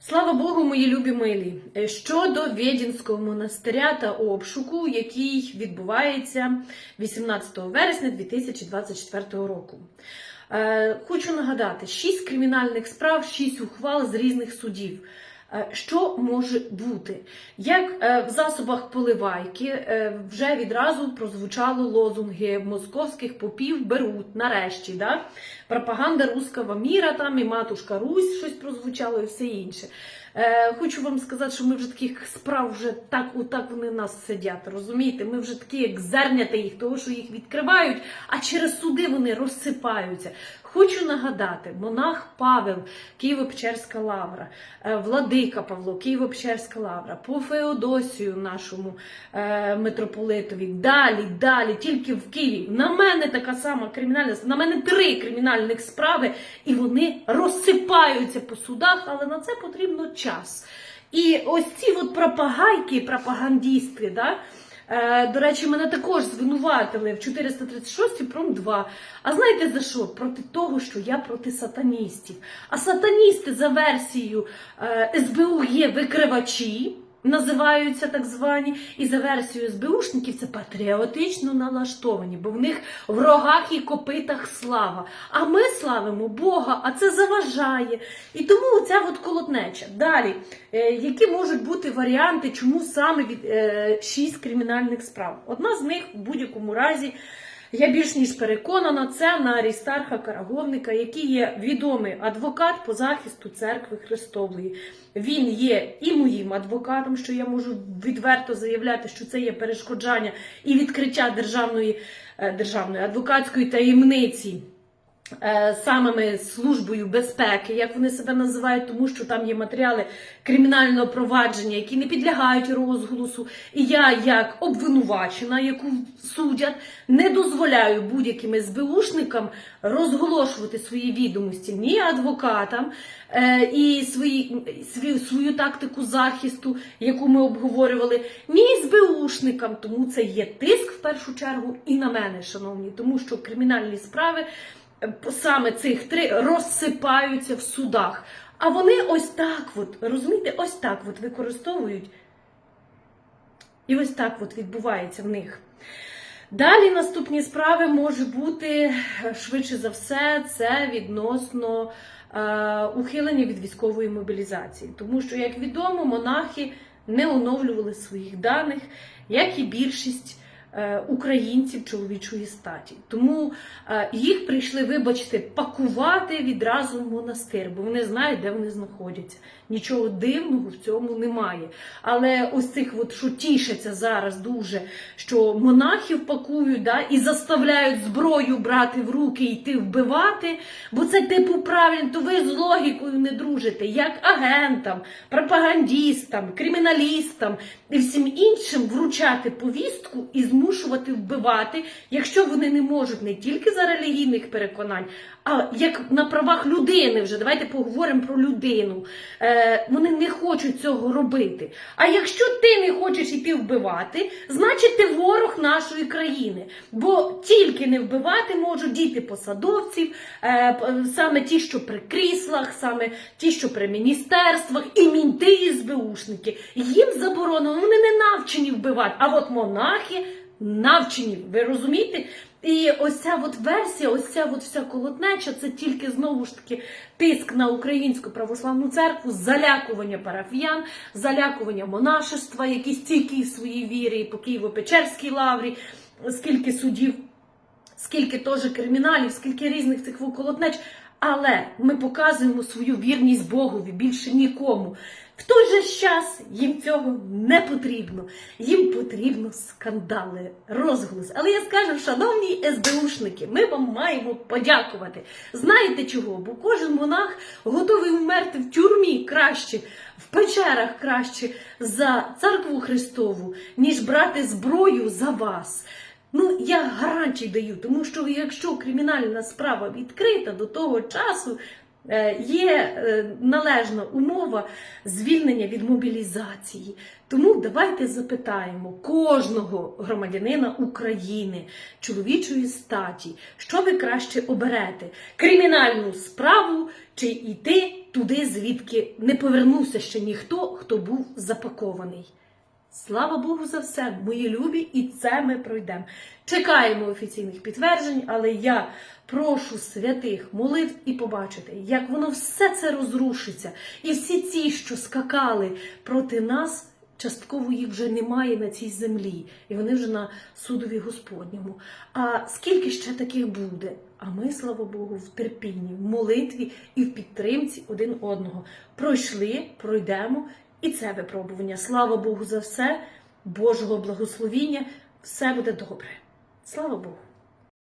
Слава Богу, мої любі милі. Е, Щодо Відінського монастиря та обшуку, який відбувається 18 вересня 2024 року. Е, Хочу нагадати: 6 кримінальних справ, 6 ухвал з різних судів. Е, Що може бути? Як е, в засобах поливайки е, вже відразу прозвучало лозунги московських попів беруть нарешті. Да? Пропаганда руского міра там і матушка Русь щось прозвучало і все інше. Хочу вам сказати, що ми вже таких справ вже так, отак вони в нас сидять. Розумієте? Ми вже такі, як зернята їх, того, що їх відкривають, а через суди вони розсипаються. Хочу нагадати, монах Павел, Києво-Печерська лавра, е, Владика Павло, Києво-Печерська лавра, по Феодосію нашому е, митрополитові. Далі, далі, тільки в Києві. На мене така сама кримінальна, на мене три кримінальних справи, і вони розсипаються по судах, але на це потрібно час. І ось ці от пропагайки, пропагандістки, да, До речі, мене також звинуватили в 436 пром 2. А знаєте за що? Проти того, що я проти сатаністів. А сатаністи за версією е, СБУ є викривачі, називаються так звані, і за версією СБУшників це патріотично налаштовані, бо в них в рогах і копитах слава. А ми славимо Бога, а це заважає. І тому оця от колотнеча. Далі, е, які можуть бути варіанти, чому саме від е, шість кримінальних справ? Одна з них в будь-якому разі. Я більш ніж переконана, це на Арістарха Караговника, який є відомий адвокат по захисту церкви Христової. Він є і моїм адвокатом, що я можу відверто заявляти, що це є перешкоджання і відкриття державної, е, державної адвокатської таємниці. Е, Самими службою безпеки, як вони себе називають, тому що там є матеріали кримінального провадження, які не підлягають розголосу. І я, як обвинувачена, яку судять, не дозволяю будь-яким СБУшникам розголошувати свої відомості ні адвокатам е, і свої, свою, свою тактику захисту, яку ми обговорювали, ні СБУшникам. Тому це є тиск в першу чергу і на мене, шановні, тому що кримінальні справи саме цих три розсипаються в судах. А вони ось так, от, розумієте, ось так от використовують. І ось так от відбувається в них. Далі наступні справи може бути е, швидше за все, це відносно е, ухилення від військової мобілізації. Тому що, як відомо, монахи не оновлювали своїх даних, як і більшість українців чоловічої статі. Тому е, їх прийшли, вибачте, пакувати відразу в монастир, бо вони знають, де вони знаходяться. Нічого дивного в цьому немає. Але ось цих, от, що тішаться зараз дуже, що монахів пакують да, і заставляють зброю брати в руки і йти вбивати, бо це типу правильно, то ви з логікою не дружите, як агентам, пропагандістам, криміналістам і всім іншим вручати повістку і змушувати вбивати, якщо вони не можуть не тільки за релігійних переконань, а як на правах людини вже давайте поговоримо про людину. Е, вони не хочуть цього робити. А якщо ти не хочеш іти вбивати, значить ти ворог нашої країни. Бо тільки не вбивати можуть діти посадовців, е, саме ті, що при кріслах, саме ті, що при міністерствах, і мінти, і СБУшники. Їм заборонено, вони не навчені вбивати. А от монахи навчені. Ви розумієте? І ось ця от версія, ось ця от вся колотнеча, це тільки знову ж таки тиск на українську православну церкву, залякування парафіян, залякування монашества, які стійкі в своїй вірі, і по Києво-Печерській лаврі, скільки судів, скільки теж криміналів, скільки різних цих колотнеч. Але ми показуємо свою вірність Богові більше нікому. В той же час їм цього не потрібно. Їм потрібно скандали, розголос. Але я скажу, шановні СБУшники, ми вам маємо подякувати. Знаєте чого? Бо кожен монах готовий вмерти в тюрмі краще, в печерах краще за церкву Христову, ніж брати зброю за вас. Ну, я гарантій даю, тому що якщо кримінальна справа відкрита до того часу, е, є е, належна умова звільнення від мобілізації. Тому давайте запитаємо кожного громадянина України чоловічої статі, що ви краще оберете: кримінальну справу чи йти туди, звідки не повернувся ще ніхто, хто був запакований. Слава Богу за все, мої любі, і це ми пройдемо. Чекаємо офіційних підтверджень, але я прошу святих молитв і побачити, як воно все це розрушиться. І всі ці, що скакали проти нас, частково їх вже немає на цій землі, і вони вже на судові Господньому. А скільки ще таких буде? А ми, слава Богу, в терпінні, в молитві і в підтримці один одного пройшли, пройдемо. І це випробування. Слава Богу за все, Божого благословіння, все буде добре. Слава Богу.